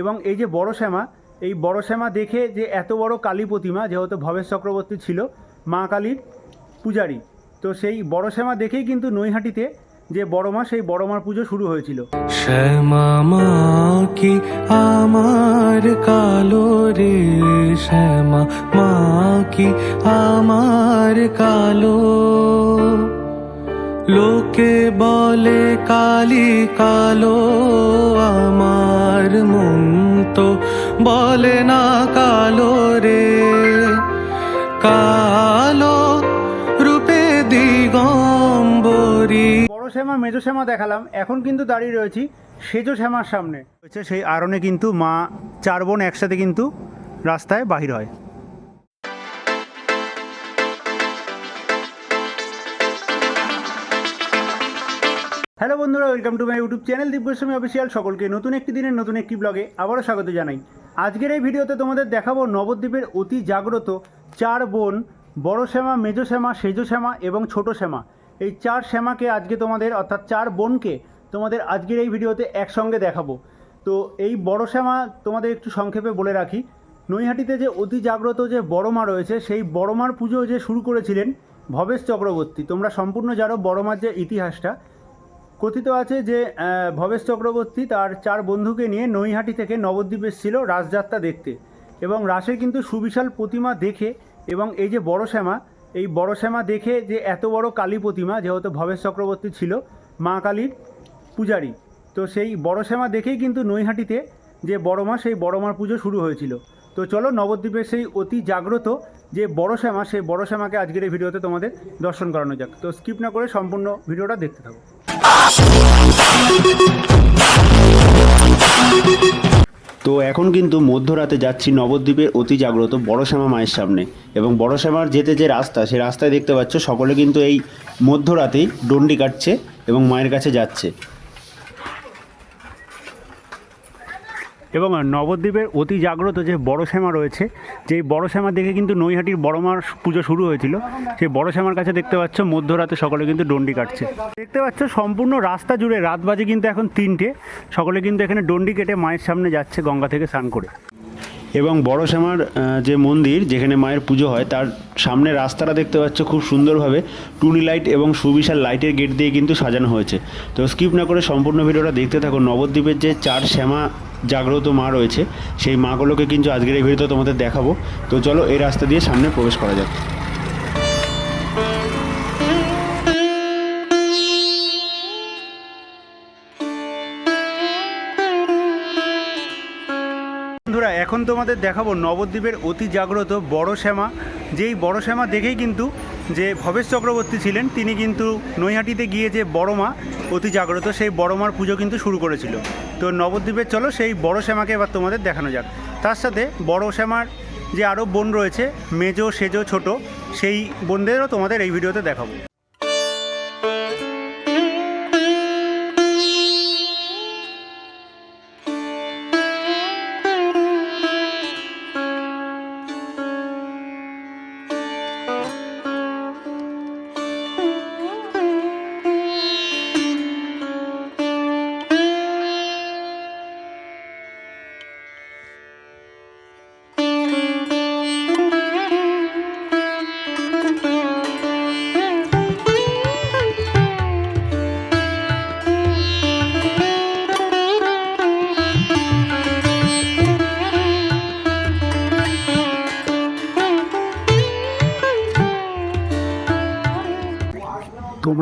এবং এই যে বড় শ্যামা, এই বড় শ্যামা দেখে যে এত বড় কালী প্রতিমা, যেহেতু ভবেশ চক্রবর্তী ছিল, মা কালীর পূজারী। তো সেই বড় শ্যামা দেখেই কিন্তু নৈহাটিতে যে বড় মা, সেই বড় মার পুজো শুরু হয়েছিল। শ্যামা মা কি আমার কালো রে? শ্যামা মা কি আমার কালো? লোকে বলে কালি কালো, আমার মন তো বলে না কালো রে। কালো রূপে দিগম্বরী। বড় শ্যামা, মেজো শ্যামা দেখালাম, এখন কিন্তু দাঁড়িয়ে রয়েছি সেজো শ্যামার সামনে। হচ্ছে সেই আরণে কিন্তু মা চার বোন একসাথে কিন্তু রাস্তায় বাহির হয়। হ্যালো বন্ধুরা, welcome to my YouTube channel Dibyaswami official. সকলকে নতুন একটি দিনের নতুন একটি ব্লগে আবারও স্বাগত জানাই। আজকের এই ভিডিওতে তোমাদের দেখাবো নবদ্বীপের অতি জাগ্রত চার বোন, বড় শ্যামা, মেজো শ্যামা, সেজো শ্যামা এবং ছোট শ্যামা। এই চার শ্যামাকে আজকে তোমাদের, অর্থাৎ চার বোনকে তোমাদের আজকের এই ভিডিওতে একসঙ্গে দেখাবো। তো এই বড় শ্যামা তোমাদের একটু সংক্ষেপে বলে রাখি, নৈহাটিতে যে অতি জাগ্রত যে বড় মা রয়েছে, সেই বড় মার পুজো যে শুরু করেছিলেন ভবেশ চক্রবর্তী। তোমরা সম্পূর্ণ জানো বড় মার যে ইতিহাসটা। কথিত আছে যে ভবেশ চক্রবর্তী তার চার বন্ধুকে নিয়ে নৈহাটি থেকে নবদ্বীপ এসেছিল রাসযাত্রা দেখতে। এবং রাসের কিন্তু সুবিশাল প্রতিমা দেখে এবং এই যে বড় শ্যামা, এই বড় শ্যামা দেখে যে এত বড় কালী প্রতিমা, যেহেতু ভবেশ চক্রবর্তী ছিল, মা কালীর পূজারী। তো সেই বড় শ্যামা দেখেই কিন্তু নৈহাটিতে যে বড় মা, সেই বড় মার পুজো শুরু হয়েছিল। তো চলো নবদ্বীপের সেই অতি জাগ্রত যে বড় শ্যামা, সেই বড় শ্যামাকে আজকের এই ভিডিওতে তোমাদের দর্শন করানো যাক। তো স্কিপ না করে সম্পূর্ণ ভিডিওটা দেখতে থাকো। তো এখন কিন্তু মধ্যরাতে যাচ্ছি নবদ্বীপের অতি জাগ্রত বড় শ্যামা মায়ের সামনে। এবং বড় শ্যামার যেতে যে রাস্তা সেই রাস্তায় দেখতে পাচ্ছ সকলে কিন্তু এই মধ্যরাতেই ডন্ডি কাটছে এবং মায়ের কাছে যাচ্ছে। এবং নবদ্বীপের অতি জাগ্রত যে বড় শ্যামা রয়েছে, যেই বড় শ্যামা দেখে কিন্তু নৈহাটির বড় মার পুজো শুরু হয়েছিল। সেই বড় শ্যামার কাছে দেখতে পাচ্ছ, মধ্যরাতে সকলে কিন্তু ডন্ডি কাটছে। দেখতে পাচ্ছ, সম্পূর্ণ রাস্তা জুড়ে রাত বাজে কিন্তু এখন তিনটে। সকলে কিন্তু এখানে ডন্ডি কেটে মায়ের সামনে যাচ্ছে গঙ্গা থেকে স্নান করে। এবং বড় শ্যামার যে মন্দির যেখানে মায়ের পুজো হয়, তার সামনে রাস্তাটা দেখতে পাচ্ছ খুব সুন্দরভাবে। টুনি লাইট এবং সুবিশাল লাইটের গেট দিয়ে কিন্তু সাজানো হয়েছে। তো স্কিপ না করে সম্পূর্ণ ভিডিওটা দেখতে থাকো নবদ্বীপের যে চার শ্যামা জাগ্রত মা রয়েছে, সেই মাগুলোকে কিন্তু আজকের এই ভিডিওতে তোমাদের দেখাবো। তো চলো এই রাস্তা দিয়ে সামনে প্রবেশ করা যাক। তোমাদের দেখাবো নবদ্বীপের অতি জাগ্রত বড় শ্যামা। যেই বড় শ্যামা দেখেই কিন্তু যে ভবেশ চক্রবর্তী ছিলেন, তিনি কিন্তু নৈহাটিতে গিয়ে যে বড় মা অতি জাগ্রত, সেই বড় মার পুজো কিন্তু শুরু করেছিল। তো নবদ্বীপের চলো, সেই বড় শ্যামাকে এবার তোমাদের দেখানো যাক। তার সাথে বড় শ্যামার যে আরও বোন রয়েছে, মেজো, সেজো, ছোট, সেই বোনদেরও তোমাদের এই ভিডিওতে দেখাবো।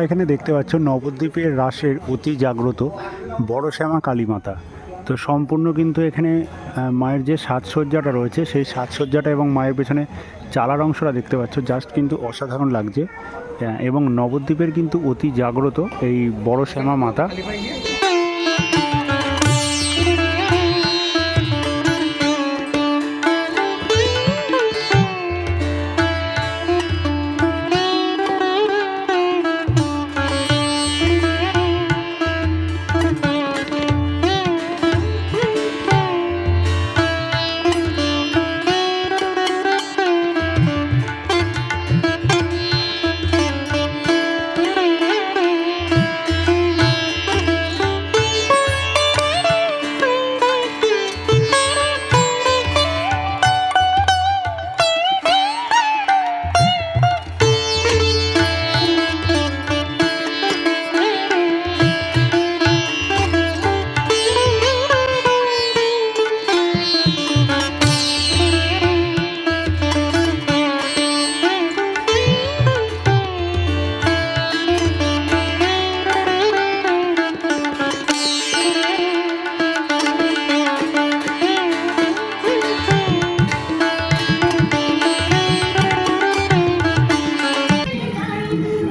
তোমরা এখানে দেখতে পাচ্ছ নবদ্বীপের রাসের অতি জাগ্রত বড় শ্যামা কালী মাতা। তো সম্পূর্ণ কিন্তু এখানে মায়ের যে সাজসজ্জাটা রয়েছে, সেই সাজসজ্জাটা এবং মায়ের পেছনে চালার অংশটা দেখতে পাচ্ছ জাস্ট কিন্তু অসাধারণ লাগছে। এবং নবদ্বীপের কিন্তু অতি জাগ্রত এই বড় শ্যামা মাতা।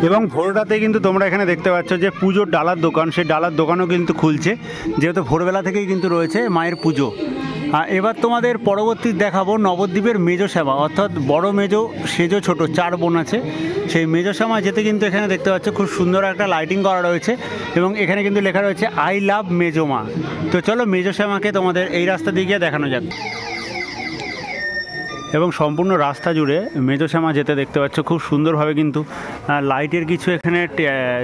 এবং ভোররাতে কিন্তু তোমরা এখানে দেখতে পাচ্ছ যে পুজোর ডালার দোকান, সেই ডালার দোকানও কিন্তু খুলছে। যেহেতু ভোরবেলা থেকেই কিন্তু রয়েছে মায়ের পুজো। এবার তোমাদের পরবর্তী দেখাবো নবদ্বীপের মেজো শ্যামা, অর্থাৎ বড় মেজো, সেজো ছোট, চার বোন আছে। সেই মেজো শ্যামা যেতে কিন্তু এখানে দেখতে পাচ্ছ খুব সুন্দর একটা লাইটিং করা রয়েছে এবং এখানে কিন্তু লেখা রয়েছে আই লাভ মেজো মা। তো চলো মেজো শ্যামাকে তোমাদের এই রাস্তা দিয়ে গিয়ে দেখানো যাক। এবং সম্পূর্ণ রাস্তা জুড়ে মেজশ্যামা যেতে দেখতে পাচ্ছ। খুব সুন্দরভাবে কিন্তু লাইটের কিছু এখানে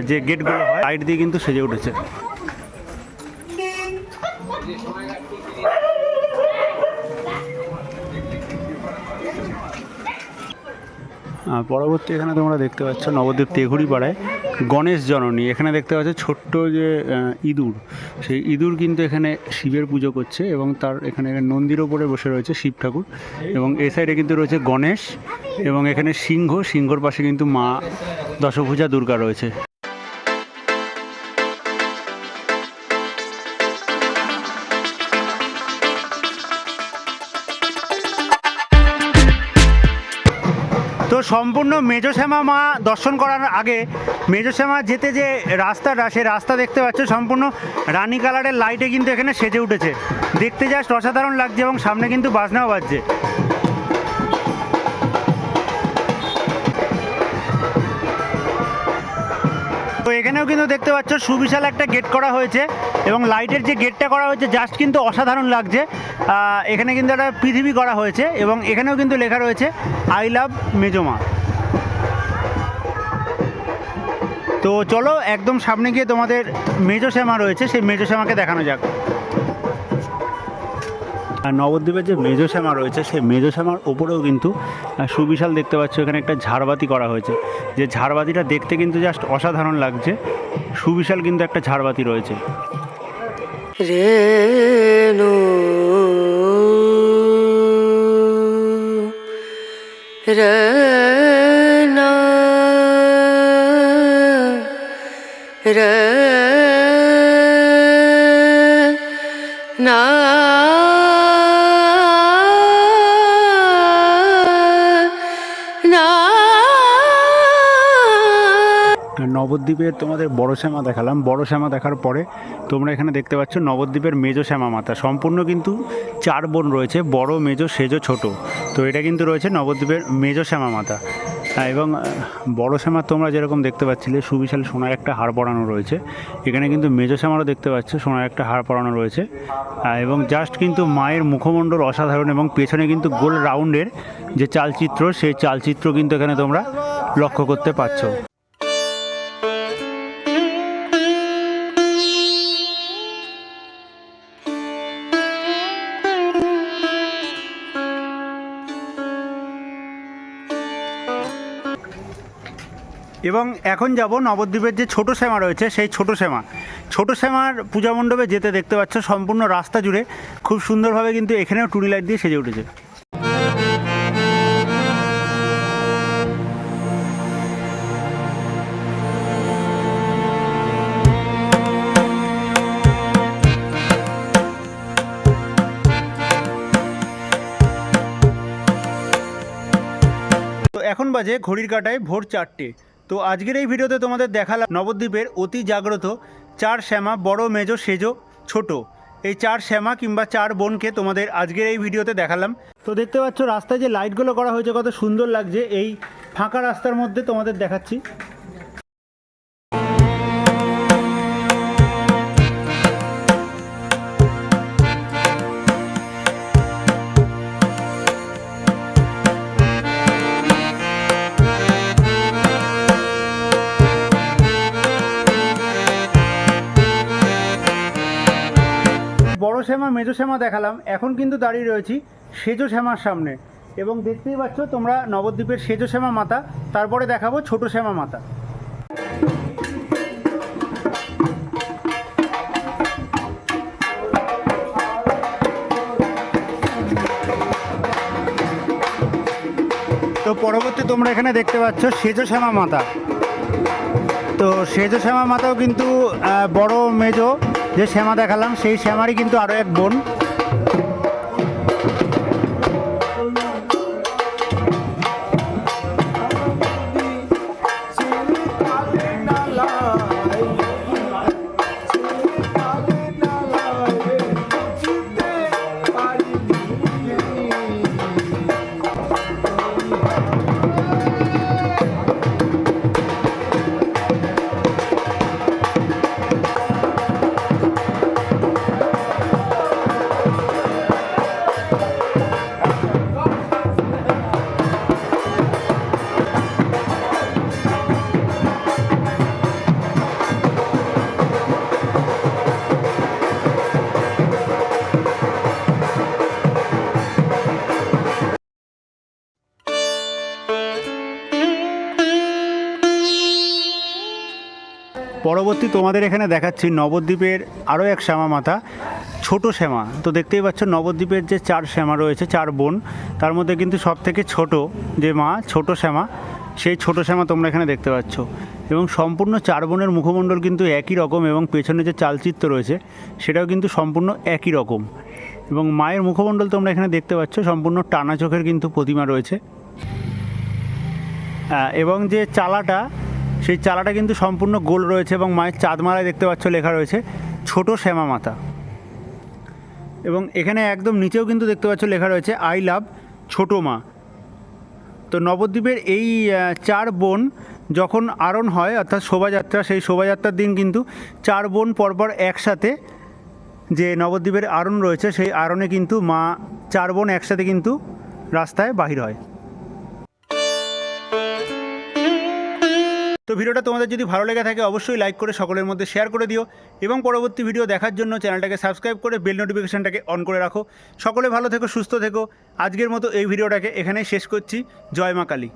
যে গেটগুলো হয় লাইট দিয়ে কিন্তু সেজে উঠেছে। পরবর্তী এখানে তোমরা দেখতে পাচ্ছ নবদ্বীপ তেঘুড়ি পাড়ায় গণেশ জননী। এখানে দেখতে পাচ্ছ ছোট্ট যে ইঁদুর। সেই ইঁদুর কিন্তু এখানে শিবের পুজো করছে এবং তার এখানে নন্দীর ওপরে বসে রয়েছে শিব ঠাকুর এবং এ সাইডে কিন্তু রয়েছে গণেশ এবং এখানে সিংহ। সিংহর পাশে কিন্তু মা দশভূজা দুর্গা রয়েছে। তো সম্পূর্ণ মেজশ্যামা মা দর্শন করার আগে মেজশ্যামা যেতে যে রাস্তাটা সেই রাস্তা দেখতে পাচ্ছ, সম্পূর্ণ রানী কালারের লাইটে কিন্তু এখানে সেজে উঠেছে। দেখতে জাস্ট অসাধারণ লাগছে এবং সামনে কিন্তু বাজনাও বাজছে। তো এখানেও কিন্তু দেখতে পাচ্ছ সুবিশাল একটা গেট করা হয়েছে এবং লাইটের যে গেটটা করা হয়েছে জাস্ট কিন্তু অসাধারণ লাগছে। এখানে কিন্তু একটা পৃথিবী করা হয়েছে এবং এখানেও কিন্তু লেখা রয়েছে আই লাভ মেজমা তো চলো একদম সামনে গিয়ে তোমাদের মেজো শ্যামা রয়েছে, সেই মেজো শ্যামাকে দেখানো যাক। নবদ্বীপের যে মেজো শ্যামা রয়েছে, সেই মেজো শ্যামার ওপরেও কিন্তু সুবিশাল দেখতে পাচ্ছ, এখানে একটা ঝাড়বাতি করা হয়েছে। যে ঝাড়বাতিটা দেখতে কিন্তু জাস্ট অসাধারণ লাগছে। সুবিশাল কিন্তু একটা ঝাড়বাতি রয়েছে। রেণু রনা রনা আর নবদ্বীপের তোমাদের বড় শ্যামা দেখালাম। বড় শ্যামা দেখার পরে তোমরা এখানে দেখতে পাচ্ছ নবদ্বীপের মেজো শ্যামা মাতা। সম্পূর্ণ কিন্তু চার বোন রয়েছে বড় মেজো সেজো ছোট। তো এটা কিন্তু রয়েছে নবদ্বীপের মেজো শ্যামা মাতা। হ্যাঁ, এবং বড় শ্যামা তোমরা যেরকম দেখতে পাচ্ছিলে সুবিশাল সোনার একটা হার পরানো রয়েছে। এখানে কিন্তু মেজো শ্যামারও দেখতে পাচ্ছ সোনার একটা হার পরানো রয়েছে। এবং জাস্ট কিন্তু মায়ের মুখমণ্ডল অসাধারণ এবং পেছনে কিন্তু গোল রাউন্ডের যে চালচিত্র সেই চালচিত্র কিন্তু এখানে তোমরা লক্ষ্য করতে পারছ। এবং এখন যাব নবদ্বীপের যে ছোট শ্যামা রয়েছে, সেই ছোট শ্যামা। ছোট শ্যামার পূজা মণ্ডপে যেতে দেখতে পাচ্ছ, সম্পূর্ণ রাস্তা জুড়ে খুব সুন্দরভাবে কিন্তু এখানেও টুনি লাইট দিয়ে সেজে উঠেছে। এখন বাজে ঘড়ির কাটায় ভোর চারটে। তো আজকের এই ভিডিওতে তোমাদের দেখালাম নবদ্বীপের অতি জাগ্রত চার শ্যামা, বড়, মেজো, সেজো, ছোট। এই চার শ্যামা কিংবা চার বোনকে তোমাদের আজকের এই ভিডিওতে দেখালাম। তো দেখতে পাচ্ছ, রাস্তায় যে লাইটগুলো করা হয়েছে, কত সুন্দর লাগছে। এই ফাঁকা রাস্তার মধ্যে তোমাদের দেখাচ্ছি। শ্যামা মেজো শ্যামা দেখালাম। এখন কিন্তু দাঁড়িয়ে রয়েছি সেজো শ্যামার সামনে। এবং দেখতেই পাচ্ছ তোমরা নবদ্বীপের সেজো শ্যামা মাতা, তারপরে দেখাবো ছোট শ্যামা মাতা। তো পরবর্তী তোমরা এখানে দেখতে পাচ্ছ সেজো শ্যামা মাতা। তো সেজো শ্যামা মাতাও কিন্তু বড় মেজো। যে শ্যামা দেখালাম সেই শ্যামারই কিন্তু আরও এক বোন। তোমাদের এখানে দেখাচ্ছি নবদ্বীপের আরও এক শ্যামা মাথা ছোট শ্যামা। তো দেখতেই পাচ্ছ নবদ্বীপের যে চার শ্যামা রয়েছে, চার বোন, তার মধ্যে কিন্তু সব থেকে ছোট যে মা, ছোট শ্যামা, সেই ছোট শ্যামা তোমরা এখানে দেখতে পাচ্ছ। এবং সম্পূর্ণ চার বোনের মুখমণ্ডল কিন্তু একই রকম এবং পেছনে যে চালচিত্র রয়েছে, সেটাও কিন্তু সম্পূর্ণ একই রকম। এবং মায়ের মুখমণ্ডল তোমরা এখানে দেখতে পাচ্ছ, সম্পূর্ণ টানা চোখের কিন্তু প্রতিমা রয়েছে। এবং যে চালাটা সেই চালাটা কিন্তু সম্পূর্ণ গোল রয়েছে এবং মায়ের চাঁদ চাঁদমালায় দেখতে পাচ্ছ লেখা রয়েছে, ছোট শ্যামা মাতা। এবং এখানে একদম নিচেও কিন্তু দেখতে পাচ্ছ লেখা রয়েছে, আই লাভ ছোট মা। তো নবদ্বীপের এই চার বোন যখন আরণ হয়, অর্থাৎ শোভাযাত্রা, সেই শোভাযাত্রার দিন কিন্তু চার বোন পরপর একসাথে যে নবদ্বীপের আরণ রয়েছে, সেই আরণে কিন্তু মা, চার বোন একসাথে কিন্তু রাস্তায় বাহির হয়। তো ভিডিওটা তোমাদের যদি ভালো লেগে থাকে, অবশ্যই লাইক করে সকলের মধ্যে শেয়ার করে দিও এবং পরবর্তী ভিডিও দেখার জন্য চ্যানেলটাকে সাবস্ক্রাইব করে বেল নোটিফিকেশানটাকে অন করে রাখো। সকলে ভালো থেকো, সুস্থ থেকো। আজকের মতো এই ভিডিওটাকে এখানেই শেষ করছি। জয় মা কালী।